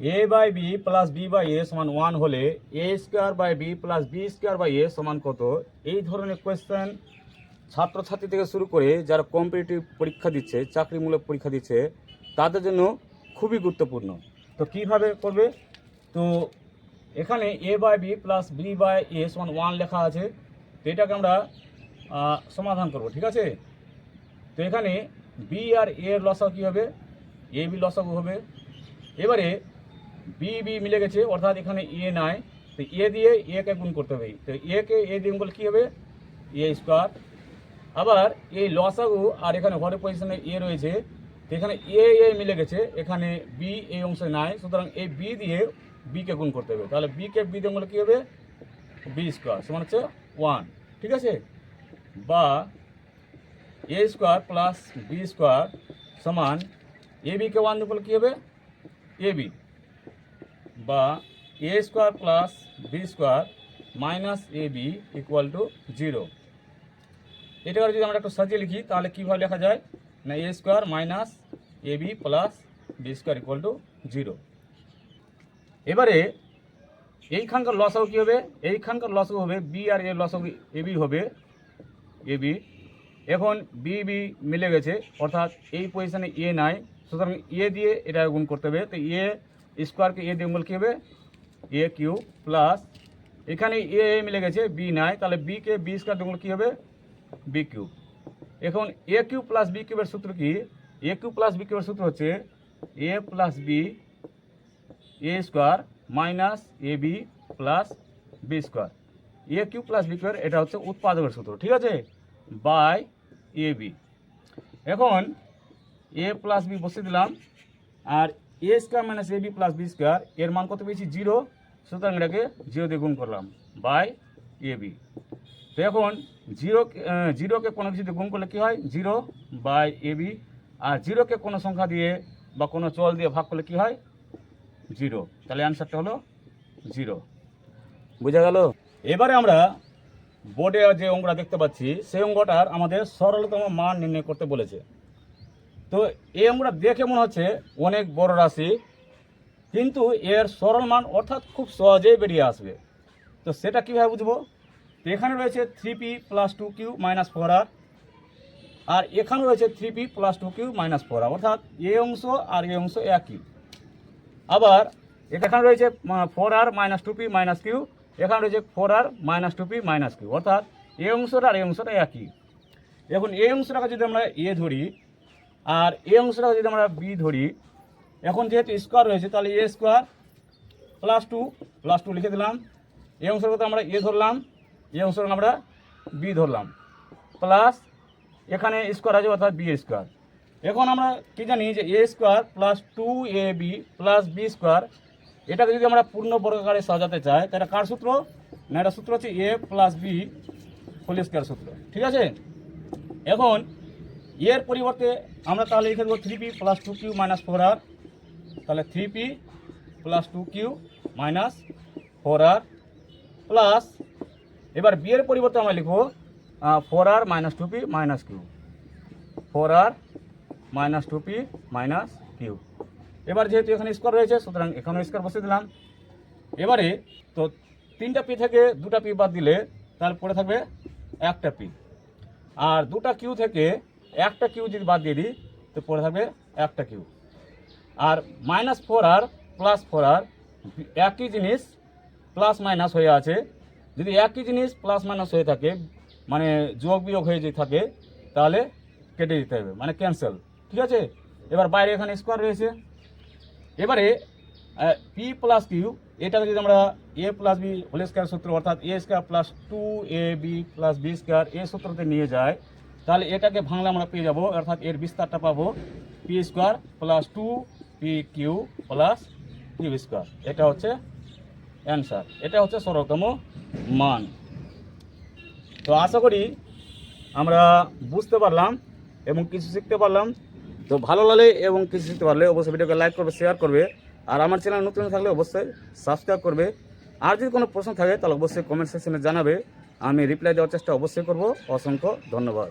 A by B plus B by A সমান one হলে A square by B plus B square by A সমান কত? এই ধরনের কোয়েশ্চেন ছাত্রছাত্রী থেকে শুরু করে যারা কম্পিটিটিভ পরীক্ষা দিচ্ছে, চাকরিমূলক পরীক্ষা দিচ্ছে, তাদের জন্য খুবই গুরুত্বপূর্ণ। তো কীভাবে করবে? তো এখানে A by B plus B by A সমান ওয়ান লেখা আছে। তো এটাকে আমরা সমাধান করব, ঠিক আছে? তো এখানে বি আর এর লসাগু কী হবে? এ বি লসাগু হবে। এবারে বি বি মিলে গেছে, অর্থাৎ এখানে এ নাই। তো এ দিয়ে এ কে গুণ করতে হবে। তো এ কে এ দিয়ে গুণ কী হবে? এ স্কোয়ার আবার এই লসাগু আর এখানে ঘরের পজিশনে এ রয়েছে। তো এখানে এ এ মিলে গেছে, এখানে বি এই অংশে নাই। সুতরাং এই বি দিয়ে বি কে গুণ করতে হবে। তাহলে বি কে বি দিয়ে গুণ করলে কী হবে? বি স্কোয়ার সমান হচ্ছে ওয়ান ঠিক আছে? বা A square plus B square সমান এ বিকে ওয়ান দিয়ে করলে কী হবে? এ বি বা A square plus B square minus A B equal to zero এটাকে যদি আমরা একটু সাজিয়ে লিখি, তাহলে কীভাবে লেখা যায়? না A square minus A B plus B square equal to zero এবারে এইখানকার লসাগু কী হবে? এইখানকার লসাগু হবে বি আর এর লসাগু এ বি হবে এ বি এখন বি বি মিলে গেছে, অর্থাৎ এই পজিশনে এ নাই, সুতরাং এ দিয়ে এটা গুণ করতে হবে। তো এ স্কোয়ারকে এ দিয়ে কী হবে? এ কিউ প্লাস, এখানে এ এ মিলে গেছে, বি নাই, তাহলে বিকে বি স্কোয়ার দিয়ে কী হবে? বি কিউব এখন এ কিউ প্লাস বি কিউবের সূত্র কি? এ কিউ প্লাস বি কিউবের সূত্র হচ্ছে A plus B, A square minus A B plus B square. A cube plus B কিউর এটা হচ্ছে উৎপাদকের সূত্র, ঠিক আছে? By A B. এখন এ প্লাস বি বসিয়ে দিলাম, আর A square minus A B plus B square এর মান কত পেয়েছি? জিরো সুতরাং এটাকে জিরো দিয়ে গুণ করলাম বাই এ বি তো এখন জিরো জিরোকে কোনো কিছু দিয়ে গুণ করলে কী হয়? জিরো বাই এ বি আর জিরোকে কোনো সংখ্যা দিয়ে বা কোনো চল দিয়ে ভাগ করলে কী হয়? জিরো তাহলে অ্যান্সারটা হলো জিরো বুঝা গেল? এবারে আমরা বোর্ডে যে অঙ্কটা দেখতে পাচ্ছি, সেই অঙ্কটার আমাদের সরলতম মান নির্ণয় করতে বলেছে। তো এ আমরা দেখে মনে হচ্ছে অনেক বড় রাশি, কিন্তু এর সরল মান অর্থাৎ খুব সহজেই বেরিয়ে আসবে। তো সেটা কীভাবে বুঝব? তো এখানে রয়েছে three P plus two Q minus four R আর এখানে রয়েছে three P plus two Q minus four R, অর্থাৎ এ অংশ আর এ অংশ একই। আবার এখানে রয়েছে four R minus two P minus Q, এখানে রয়েছে four R minus two P minus Q, অর্থাৎ এ অংশটা আর এ অংশটা একই। এখন এ অংশটাকে যদি আমরা এ ধরি আর এ অংশটাকে যদি আমরা বি ধরি, এখন যেহেতু স্কোয়ার রয়েছে, তাহলে A square plus two plus two লিখে দিলাম। এ অংশের কথা আমরা এ ধরলাম এ অংশটা আমরা বি ধরলাম। প্লাস এখানে স্কোয়ার আছে অর্থাৎ বি স্কোয়ার এখন আমরা কি জানি যে A square plus two A B plus B square এটাকে যদি আমরা পূর্ণ বর্গাকারে সাজাতে চাই, তাহলে কার সূত্র? না, এটা সূত্র হচ্ছে A plus B whole square সূত্র। ঠিক আছে? এখন এর পরিবর্তে আমরা তাহলে লিখে দেবো three P plus two Q minus four R তাহলে three P plus two Q minus four R plus এবার বি এর পরিবর্তে আমরা লিখব four R minus two P minus Q four R minus two P minus Q এবার যেহেতু এখানে square রয়েছে, সুতরাং এখানেও স্কোয়ার বসিয়ে দিলাম। এবারে তো তিনটা পি থেকে দুটা পি বাদ দিলে তার পড়ে থাকবে একটা পি আর দুটা কিউ থেকে একটা কিউ যদি বাদ দিয়ে দিই, তো পড়ে থাকবে একটা কিউ। আর minus four R plus four R একই জিনিস প্লাস মাইনাস হয়ে আছে। যদি একই জিনিস প্লাস মাইনাস হয়ে থাকে মানে যোগ বিয়োগ হয়ে যদি থাকে, তাহলে কেটে দিতে হবে মানে ক্যান্সেল ঠিক আছে? এবার বাইরে এখানে স্কোয়ার রয়েছে। এবারে পি প্লাস কিউ এটাকে যদি আমরা A plus B whole square সূত্র, অর্থাৎ A square plus two A B plus B square এ সূত্রতে নিয়ে যায় তাহলে এটাকে ভাঙলে আমরা পেয়ে যাব, অর্থাৎ এর বিস্তারটা পাবো P square plus two P Q plus Q square এটা হচ্ছে অ্যান্সার এটা হচ্ছে সরলতম মান। তো আশা করি আমরা বুঝতে পারলাম এবং কিছু শিখতে পারলাম। তো ভালো লাগলে এবং কিছু শিখতে পারলে অবশ্যই ভিডিওকে লাইক করবে শেয়ার করবে। আর আমার চ্যানেল নতুন থাকলে অবশ্যই সাবস্ক্রাইব করবে। আর যদি কোনো প্রশ্ন থাকে, তাহলে অবশ্যই কমেন্ট সেকশনে জানাবে। আমি রিপ্লাই দেওয়ার চেষ্টা অবশ্যই করব। অসংখ্য ধন্যবাদ।